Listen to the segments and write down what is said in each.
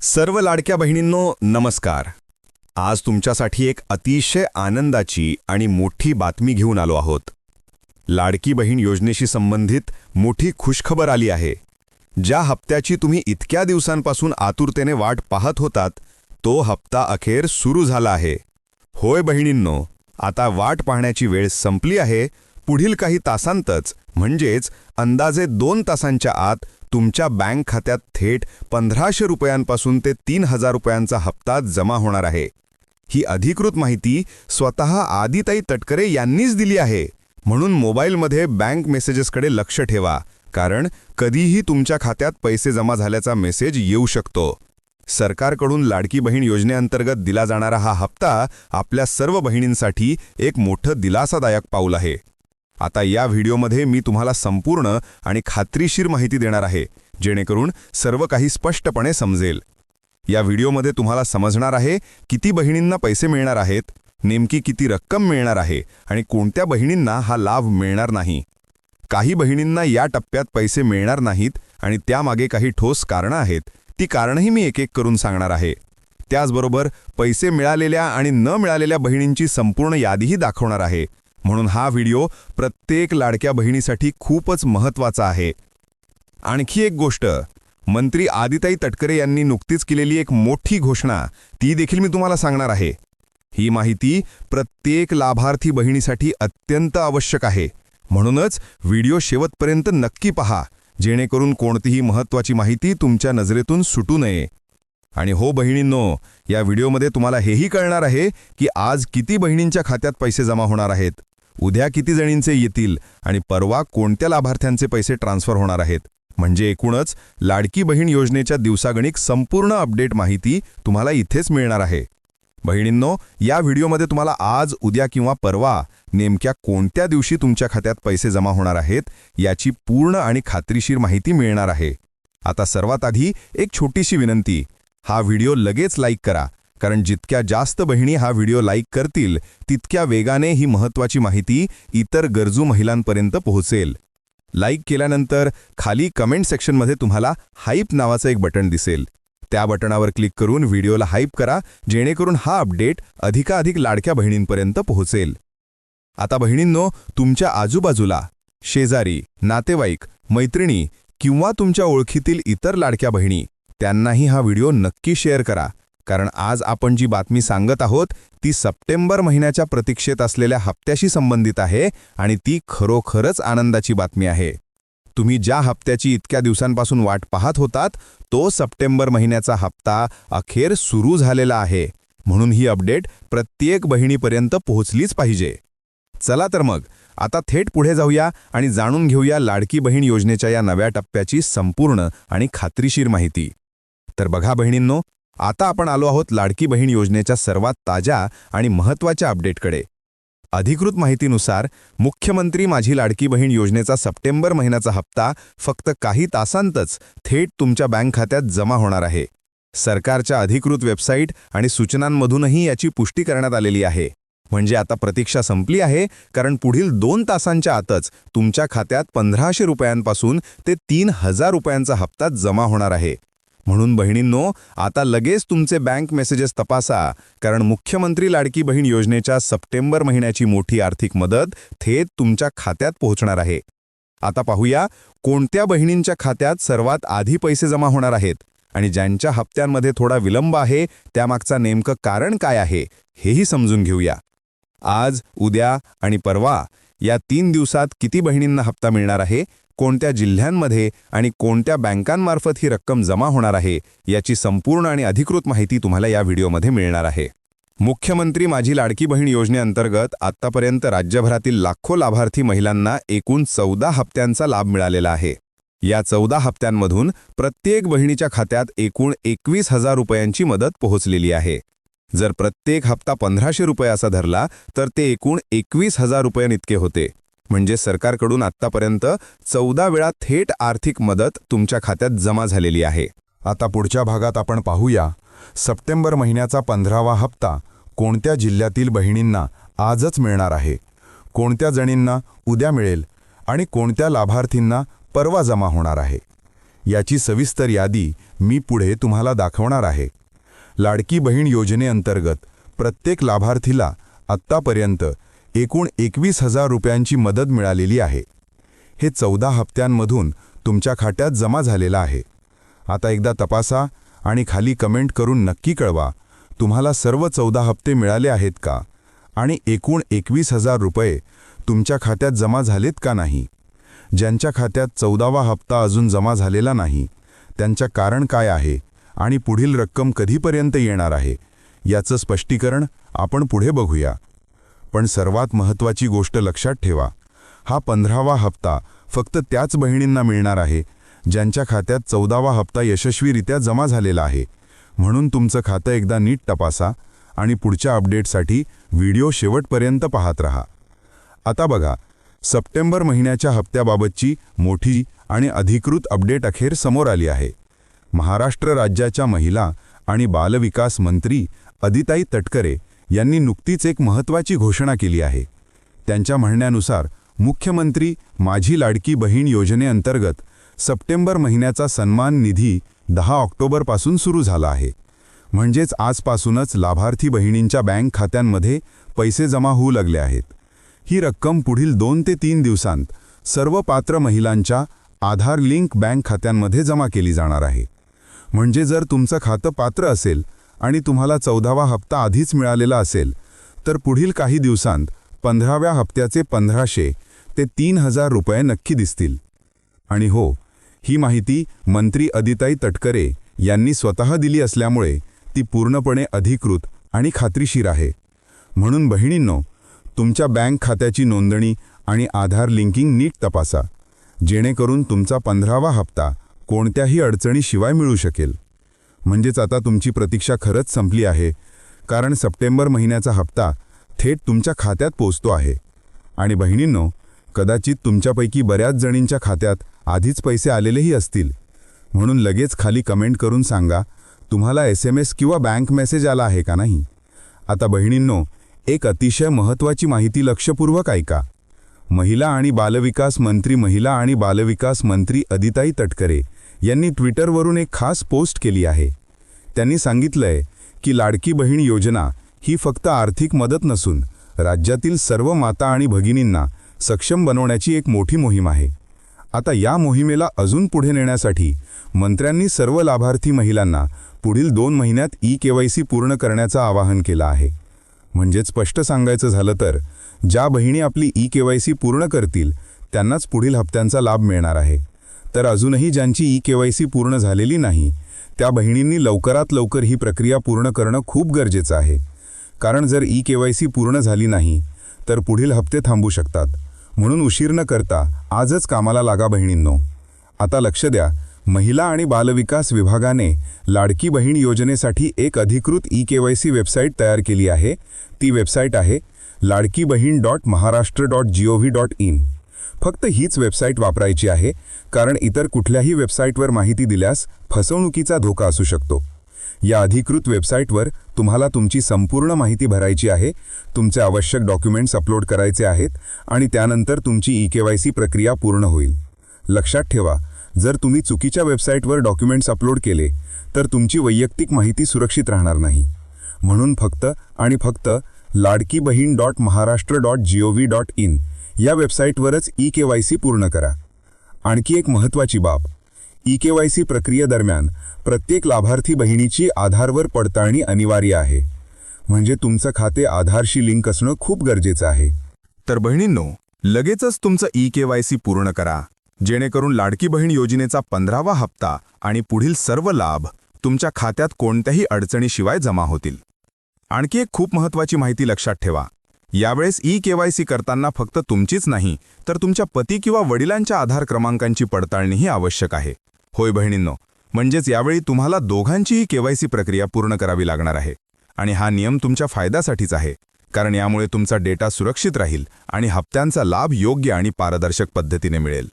सर्व लाडक्या बहिणींनो नमस्कार. आज तुमच्यासाठी एक अतिशय आनंदाची आणि मोठी बातमी घेऊन आलो आहोत. लाडकी बहीण योजनेशी संबंधित मोठी खुशखबर आली आहे. ज्या हप्त्याची तुम्ही इतक्या दिवसांपासून आतुरतेने वाट पाहत होतात तो हप्ता अखेर सुरू झाला आहे. होय बहिणींनो आता वाट पाहण्याची वेळ संपली आहे पुढील काही तासांतच म्हणजेच अंदाजे दोन तासांच्या आत तुमच्या बँक खात्यात थेट पंधराशे रुपयांपासून ते तीन हजार रुपयांचा हप्ता जमा होणार आहे. ही अधिकृत माहिती स्वतः आदिताई तटकरे यांनीच दिली आहे. म्हणून मोबाईलमध्ये बँक मेसेजेसकडे लक्ष ठेवा कारण कधीही तुमच्या खात्यात पैसे जमा झाल्याचा मेसेज येऊ शकतो. सरकारकडून लाडकी बहीण योजनेअंतर्गत दिला जाणारा हा हप्ता आपल्या सर्व बहिणींसाठी एक मोठं दिलासादायक पाऊल आहे. आता या व्हिडिओमध्ये मी तुम्हाला संपूर्ण आणि खात्रीशीर माहिती देणार आहे जेणेकरून सर्व काही स्पष्टपणे समजेल. या व्हिडिओमध्ये तुम्हाला समजणार आहे किती बहिणींना पैसे मिळणार आहेत नेमकी किती रक्कम मिळणार आहे आणि कोणत्या बहिणींना हा लाभ मिळणार नाही. काही बहिणींना या टप्प्यात पैसे मिळणार नाहीत आणि त्यामागे काही ठोस कारणं आहेत ती कारणंही मी एक एक करून सांगणार आहे. त्याचबरोबर पैसे मिळालेल्या आणि न मिळालेल्या बहिणींची संपूर्ण यादीही दाखवणार आहे. म्हणून हा व्हिडिओ प्रत्येक लाडक्या बहिणीसाठी खूपच महत्त्वाचा आहे. आणखी एक गोष्ट मंत्री आदिताई तटकरे यांनी नुकतीच केलेली एक मोठी घोषणा ती देखील मी तुम्हाला सांगणार आहे. ही माहिती प्रत्येक लाभार्थी बहिणीसाठी अत्यंत आवश्यक आहे. म्हणूनच व्हिडिओ शेवटपर्यंत नक्की पहा जेणेकरून कोणतीही महत्त्वाची माहिती तुमच्या नजरेतून सुटू नये. आणि हो बहिणींनो या व्हिडिओमध्ये तुम्हाला हेही कळणार आहे की आज किती बहिणींच्या खात्यात पैसे जमा होणार आहेत. उद्या किती जणींचे येतील आणि परवा कोणत्या लाभार्थ्यांचे पैसे ट्रान्स्फर होणार आहेत? म्हणजे एकूणच लाडकी बहीण योजनेच्या दिवसागणिक संपूर्ण अपडेट माहिती तुम्हाला इथेच मिळणार आहे. बहिणींनो या व्हिडिओमध्ये तुम्हाला आज उद्या किंवा परवा नेमक्या कोणत्या दिवशी तुमच्या खात्यात पैसे जमा होणार आहेत याची पूर्ण आणि खात्रीशीर माहिती मिळणार आहे. आता सर्वात आधी एक छोटीशी विनंती. हा व्हिडिओ लगेच लाईक करा कारण जितक्या जास्त बहिणी हा व्हिडिओ लाईक करतील तितक्या वेगाने ही महत्त्वाची माहिती इतर गरजू महिलांपर्यंत पोहोचेल. लाईक केल्यानंतर खाली कमेंट सेक्शनमध्ये तुम्हाला हाईप नावाचं एक बटन दिसेल. त्या बटणावर क्लिक करून व्हिडिओला हाईप करा जेणेकरून हा अपडेट अधिकाधिक लाडक्या बहिणींपर्यंत पोहोचेल. आता बहिणींनो तुमच्या आजूबाजूला शेजारी नातेवाईक मैत्रिणी किंवा तुमच्या ओळखीतील इतर लाडक्या बहिणी त्यांनाही हा व्हिडिओ नक्की शेअर करा. कारण आज आपण जी बातमी सांगत आहोत ती सप्टेंबर महिन्याच्या प्रतीक्षेत असलेल्या हप्त्याशी संबंधित आहे आणि ती खरोखरच आनंदाची बातमी आहे. तुम्ही ज्या हप्त्याची इतक्या दिवसांपासून वाट पाहत होतात तो सप्टेंबर महिन्याचा हप्ता अखेर सुरू झालेला आहे. म्हणून ही अपडेट प्रत्येक बहिणीपर्यंत पोहोचलीच पाहिजे. चला तर मग आता थेट पुढे जाऊया आणि जाणून घेऊया लाडकी बहीण योजनेच्या या नव्या टप्प्याची संपूर्ण आणि खात्रीशीर माहिती. तर बघा बहिणींनो आता आपण आलो आहोत लाडकी बहीण योजनेच्या सर्वात ताज्या आणि महत्त्वाच्या अपडेटकडे. अधिकृत माहितीनुसार मुख्यमंत्री माझी लाडकी बहीण योजनेचा सप्टेंबर महिन्याचा हप्ता फक्त काही तासांतच थेट तुमच्या बँक खात्यात जमा होणार आहे. सरकारच्या अधिकृत वेबसाईट आणि सूचनांमधूनही याची पुष्टी करण्यात आलेली आहे. म्हणजे आता प्रतीक्षा संपली आहे कारण पुढील दोन तासांच्या आतच तुमच्या खात्यात पंधराशे रुपयांपासून ते तीन हजार रुपयांचा हप्ता जमा होणार आहे. म्हणून बहिणींनो आता लगेच तुमचे बँक मेसेजेस तपासा कारण मुख्यमंत्री लाडकी बहीण योजनेच्या सप्टेंबर महिन्याची मोठी आर्थिक मदत थेट तुमच्या खात्यात पोहोचणार आहे. आता पाहूया कोणत्या बहिणींच्या खात्यात सर्वात आधी पैसे जमा होणार आहेत आणि ज्यांच्या हप्त्यांमध्ये थोडा विलंब आहे त्यामागचा नेमकं कारण काय आहे हेही समजून घेऊया. आज उद्या आणि परवा या तीन दिवसात किती बहिणींना हप्ता मिळणार आहे कोणत्या जिल्ह्यांमध्ये आणि कोणत्या बँकांमार्फत ही रक्कम जमा होणार आहे याची संपूर्ण आणि अधिकृत माहिती तुम्हाला या व्हिडिओमध्ये मिळणार आहे. मुख्यमंत्री माझी लाडकी बहीण योजनेअंतर्गत आत्तापर्यंत राज्यभरातील लाखो लाभार्थी महिलांना एकूण चौदा हप्त्यांचा लाभ मिळालेला आहे. या चौदा हप्त्यांमधून प्रत्येक बहिणीच्या खात्यात एकूण एकवीस हजार रुपयांची मदत पोहोचलेली आहे. जर प्रत्येक हप्ता पंधराशे रुपये असा धरला तर ते एकूण एकवीस हजार रुपयांइतके होते. म्हणजे सरकारकडून आत्तापर्यंत चौदा वेळा थेट आर्थिक मदत तुमच्या खात्यात जमा झालेली आहे. आता पुढच्या भागात आपण पाहूया. सप्टेंबर महिन्याचा पंधरावा हप्ता कोणत्या जिल्ह्यातील बहिणींना आजच मिळणार आहे? कोणत्या जणींना उद्या मिळेल आणि कोणत्या लाभार्थींना परवा जमा होणार आहे? याची सविस्तर यादी मी पुढे तुम्हाला दाखवणार आहे. लाडकी बहीण योजनेअंतर्गत प्रत्येक लाभार्थीला आत्तापर्यंत एकूण एकवीस हजार रुपयांची मदत मिळालेली आहे. हे चौदा हप्त्यांमधून तुमच्या खात्यात जमा झालेलं आहे. आता एकदा तपासा आणि खाली कमेंट करून नक्की कळवा तुम्हाला सर्व चौदा हप्ते मिळाले आहेत का? आणि एकूण एकवीस हजार रुपये तुमच्या खात्यात जमा झालेत का नाही? ज्यांच्या खात्यात चौदावा हप्ता अजून जमा झालेला नाही त्यांच्या कारण काय आहे आणि पुढील रक्कम कधीपर्यंत येणार आहे? याचं स्पष्टीकरण आपण पुढे बघूया. पण सर्वात महत्त्वाची गोष्ट लक्षात ठेवा. हा पंधरावा हप्ता फक्त त्याच बहिणींना मिळणार आहे ज्यांच्या खात्यात चौदावा हप्ता यशस्वीरित्या जमा झालेला आहे. म्हणून तुमचं खातं एकदा नीट तपासा आणि पुढच्या अपडेटसाठी व्हिडिओ शेवटपर्यंत पाहत रहा. आता बघा सप्टेंबर महिन्याच्या हप्त्याबाबतची मोठी आणि अधिकृत अपडेट अखेर समोर आली आहे. महाराष्ट्र राज्याच्या महिला आणि बालविकास मंत्री अदिताई तटकरे यांनी नुकतीच एक महत्त्वाची घोषणा केली आहे. त्यांच्या म्हणण्यानुसार मुख्यमंत्री माझी लाडकी बहीण योजनेअंतर्गत सप्टेंबर महिन्याचा सन्मान निधी दहा ऑक्टोबरपासून सुरू झाला आहे. म्हणजेच आजपासूनच लाभार्थी बहिणींच्या बँक खात्यांमध्ये पैसे जमा होऊ लागले आहेत. ही रक्कम पुढील दोन ते तीन दिवसांत सर्व पात्र महिलांच्या आधार लिंक बँक खात्यांमध्ये जमा केली जाणार आहे. म्हणजे जर तुमचं खातं पात्र असेल आणि तुम्हाला चौदावा हप्ता आधीच मिळालेला असेल तर पुढील काही दिवसांत पंधराव्या हप्त्याचे पंधराशे ते तीन हजार रुपये नक्की दिसतील. आणि हो ही माहिती मंत्री अदिताई तटकरे यांनी स्वतः दिली असल्यामुळे ती पूर्णपणे अधिकृत आणि खात्रीशीर आहे. म्हणून बहिणींनो तुमच्या बँक खात्याची नोंदणी आणि आधार लिंकिंग नीट तपासा जेणेकरून तुमचा पंधरावा हप्ता कोणत्याही अडचणीशिवाय मिळू शकेल. म्हणजेच आता तुमची प्रतीक्षा खरंच संपली आहे. कारण सप्टेंबर महिन्याचा हप्ता थेट तुमच्या खात्यात पोचतो आहे. आणि बहिणींनो कदाचित तुमच्यापैकी बऱ्याच जणींच्या खात्यात आधीच पैसे आलेलेही असतील. म्हणून लगेच खाली कमेंट करून सांगा तुम्हाला एस एम एस किंवा बँक मेसेज आला आहे का नाही? आता बहिणींनो एक अतिशय महत्त्वाची माहिती लक्षपूर्वक ऐका. महिला आणि बालविकास मंत्री महिला आणि बालविकास मंत्री अदिताई तटकरे यांनी ट्विटरवरून एक खास पोस्ट केली आहे. त्यांनी सांगितलंय की लाडकी बहीण योजना ही फक्त आर्थिक मदत नसून राज्यातील सर्व माता आणि भगिनींना सक्षम बनवण्याची एक मोठी मोहीम आहे. आता या मोहिमेला अजून पुढे नेण्यासाठी मंत्र्यांनी सर्व लाभार्थी महिलांना पुढील दोन महिन्यात ई केवायसी पूर्ण करण्याचं आवाहन केलं आहे. म्हणजेच स्पष्ट सांगायचं झालं तर ज्या बहिणी आपली ई केवायसी पूर्ण करतील त्यांनाच पुढील हप्त्यांचा लाभ मिळणार आहे. तर अजूनही ज्यांची ई केवायसी पूर्ण झालेली नाही त्या बहिणींनी लवकरात लवकर ही प्रक्रिया पूर्ण करणं खूप गरजेचं आहे. कारण जर ई केवायसी पूर्ण झाली नाही तर पुढील हप्ते थांबू शकतात. म्हणून उशीर न करता आजच कामाला लागा बहिणींनो. आता लक्ष द्या महिला आणि बालविकास विभागाने लाडकी बहीण योजनेसाठी एक अधिकृत E K Y C website तयार केली आहे. ती वेबसाईट आहे Ladki Bahin dot Maharashtra dot G O V dot in. फक्त हीच वेबसाईट वापरायची आहे कारण इतर कुठल्याही वेबसाईटवर माहिती दिल्यास फसवणुकीचा धोका असू शकतो. या अधिकृत वेबसाईटवर तुम्हाला तुमची संपूर्ण माहिती भरायची आहे तुमचे आवश्यक डॉक्युमेंट्स अपलोड करायचे आहेत आणि त्यानंतर तुमची ई के वाय सी प्रक्रिया पूर्ण होईल. लक्षात ठेवा जर तुम्ही चुकीच्या वेबसाईटवर डॉक्युमेंट्स अपलोड केले तर तुमची वैयक्तिक माहिती सुरक्षित राहणार नाही. म्हणून फक्त आणि फक्त Ladki Bahin dot Maharashtra dot G O V dot in या वेबसाईटवरच ई के वाय सी पूर्ण करा. आणखी एक महत्त्वाची बाब ई के वाय सी प्रक्रियेदरम्यान प्रत्येक लाभार्थी बहिणीची आधारवर पडताळणी अनिवार्य आहे. म्हणजे तुमचं खाते आधारशी लिंक असणं खूप गरजेचं आहे. तर बहिणींनो लगेचच तुमचं ई के वाय सी पूर्ण करा. जेणेकरून लाडकी बहीण योजनेचा पंधरावा हप्ता आणि पुढील सर्व लाभ तुमच्या खात्यात कोणत्याही अडचणीशिवाय जमा होतील. आणखी एक खूप महत्त्वाची माहिती लक्षात ठेवा. यावेळेस ई केवायसी करताना फक्त तुमचीच नाही तर तुमच्या पती किंवा वडिलांच्या आधार क्रमांकांची पडताळणीही आवश्यक आहे. होय बहिणींनो म्हणजेच यावेळी तुम्हाला दोघांचीही केवायसी प्रक्रिया पूर्ण करावी लागणार आहे आणि हा नियम तुमच्या फायद्यासाठीच आहे कारण यामुळे तुमचा डेटा सुरक्षित राहील आणि हप्त्यांचा लाभ योग्य आणि पारदर्शक पद्धतीने मिळेल.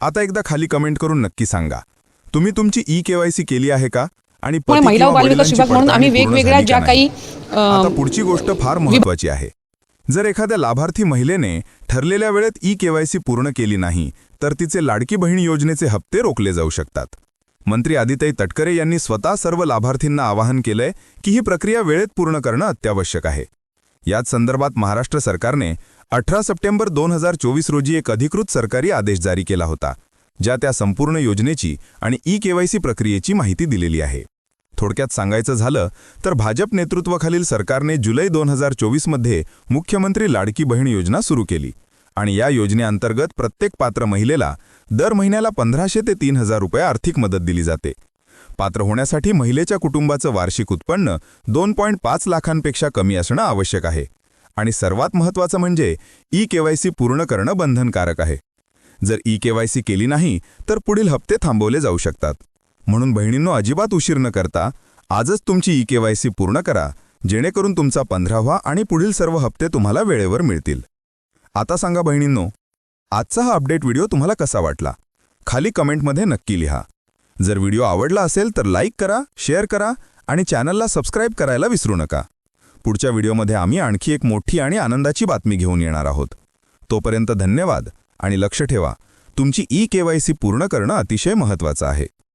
आता एकदा खाली कमेंट करून नक्की सांगा तुम्ही तुमची ई केवायसी केली आहे का? आणि महिला म्हणून आम्ही वेगवेगळ्या ज्या? काही पुढची गोष्ट फार महत्वाची आहे. जर एखाद्या लाभार्थी महिलेने ठरलेल्या वेळेत ई केवायसी पूर्ण केली नाही तर तिचे लाडकी बहीण योजनेचे हप्ते रोखले जाऊ शकतात. मंत्री आदिताई तटकरे यांनी स्वतः सर्व लाभार्थींना आवाहन केलंय की ही प्रक्रिया वेळेत पूर्ण करणं अत्यावश्यक आहे. याच संदर्भात महाराष्ट्र सरकारने अठरा सप्टेंबर दोन हजार चोवीस रोजी एक अधिकृत सरकारी आदेश जारी केला होता ज्या त्या संपूर्ण योजनेची आणि ई केवायसी प्रक्रियेची माहिती दिलेली आहे. थोडक्यात सांगायचं झालं तर भाजप नेतृत्वाखालील सरकारने जुलै दोन हजार चोवीसमध्ये मुख्यमंत्री लाडकी बहीण योजना सुरू केली. आणि या योजनेअंतर्गत प्रत्येक पात्र महिलेला दर महिन्याला पंधराशे ते तीन हजार रुपये आर्थिक मदत दिली जाते. पात्र होण्यासाठी महिलेच्या कुटुंबाचं वार्षिक उत्पन्न दोन पॉईंट पाच लाखांपेक्षा कमी असणं आवश्यक आहे. आणि सर्वात महत्त्वाचं म्हणजे ई केवायसी पूर्ण करणं बंधनकारक आहे. जर ई केवायसी केली नाही तर पुढील हप्ते थांबवले जाऊ शकतात. म्हणून बहिणींनो अजिबात उशीर न करता आजच तुमची ई केवायसी पूर्ण करा जेणेकरून तुमचा पंधरावा आणि पुढील सर्व हप्ते तुम्हाला वेळेवर मिळतील. आता सांगा बहिणींनो आजचा हा अपडेट व्हिडिओ तुम्हाला कसा वाटला? खाली कमेंटमध्ये नक्की लिहा. जर व्हिडिओ आवडला असेल तर लाईक करा शेअर करा आणि चॅनलला सबस्क्राईब करायला विसरू नका. पुढच्या व्हिडिओमध्ये आम्ही आणखी एक मोठी आणि आनंदाची बातमी घेऊन येणार आहोत. तोपर्यंत धन्यवाद आणि लक्ष ठेवा तुमची ई केवायसी पूर्ण करणं अतिशय महत्त्वाचं आहे.